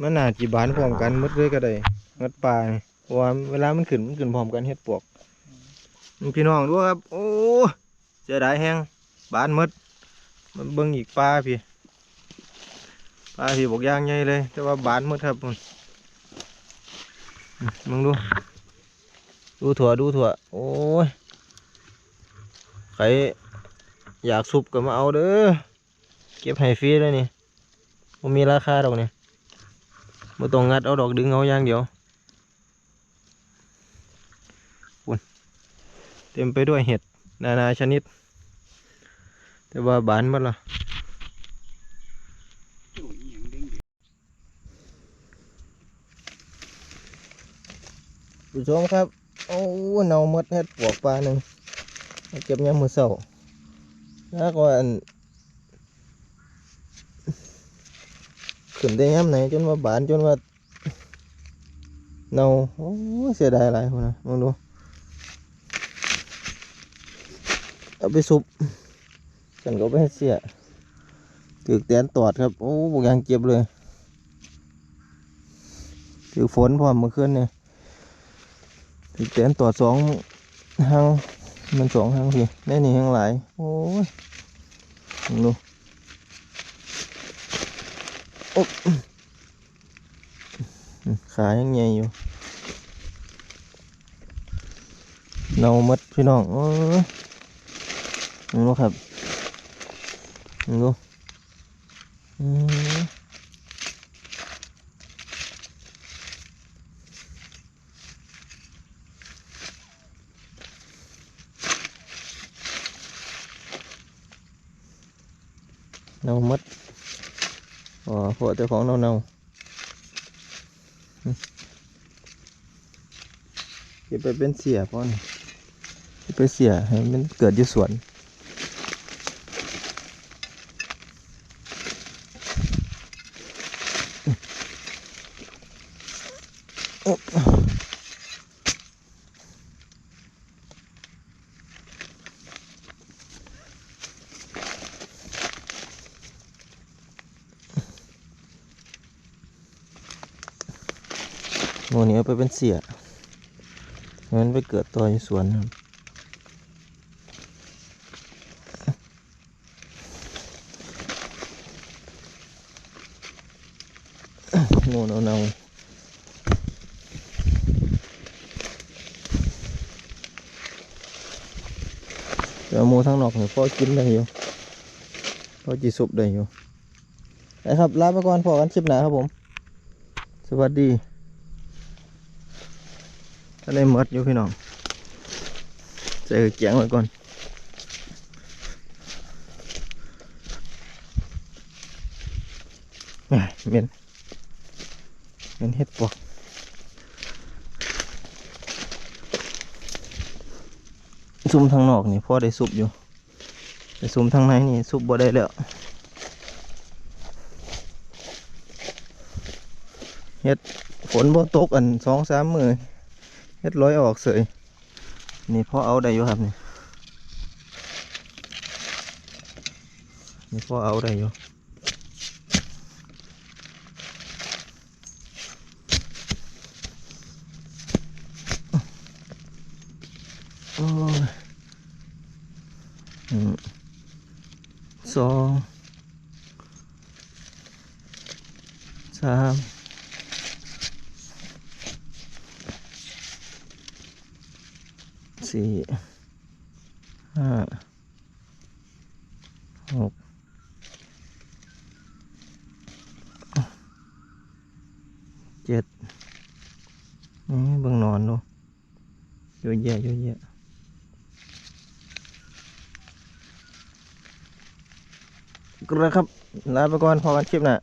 มันน่าจีบานพร้อมกันมดเลยก็ได้มดปลานี่เพราะว่าเวลามันขึ้นมันขึ้นพร้อมกันเฮ็ดปวกพี่น้องดูครับ โอ้เสียดายแฮงบานมดมันเบิ่งอีกปลาพี่ปลาพี่บอกย่างใหญ่เลย แต่ว่าบานมดครับมึงมึงดู ดูถั่วดูถั่วโอ้ยใครอยากซุปก็มาเอาเด้อเก็บให้ฟรีเลยนี่มันมีราคาดอกนี่ ม่ต้องงัดเอาดอกดึงเอาอย่างเดียวปุ่นเต็มไปด้วยเห็ดนานาชนิด แต่ว่าบานหมดละผู้ชมครับ โอ้เนาหมดเห็ดปวกปลาหนึ่งมาเก็บยามมือเสาแล้วก็อัน ขึ้นได้ยามไหนจนว่าบานจนว่าเนาโอ้เสียดายหลายคนนะมองดูเอาไปซุปฉันก็ไปให้เสียถือแตนตอดครับ โอ้บุกยางเจ็บเลยถือฝนพร้อมมื่อคืนเนี่ยถึงเต็นตัวสองหางมันสองหางพี่แน่นี่หางหลาย โอ้ยดูโอ๊ะ ขายังใหญ่อยู่เนาหมดพี่น้องโอ้ยดูครับดูอืมเน่ามัด อ๋อพวกเจ้าของเน่าเน่าเก็บไปเป็นเสียพ่อนเก็บไปเสียให้มันเกิดอยู่สวนโอ้ โมนี้เอาไปเป็นเสียให้มันไปเกิดตัวอยู่สวนครับโน่นเอาเนาเดี๋ยวมูทั้งนอกเนี่ยพอกินได้อยู่พอจีสุบได้อยู่นะครับลาไปก่อนพอกันชิปหนาครับผม สวัสดี ทะเลมดอยู่พี่น้องเจอเกียงไว้ก่อนแหม่เม็นเม็นเห็ดปวกซุ่มทางนอกนี่พ่อได้ซุปอยู่แต่ซุ่มทางในนี่ซุปบ่ได้แล้วเฮ็ดฝนบ่ตกอันสองสามมือ เฮ็ดร้อยออกเสยนี่พ่อเอาได้อยู่ครับนี่นี่พอเอาได้อยู่โอ้ยหนึ่งสองสาม สี่ห้าหกเจ็ดนี่เบิ่งนอนดูเยอะแยะเยอะแยะกระครับลาไปก่อนพอกันคลิปหน้า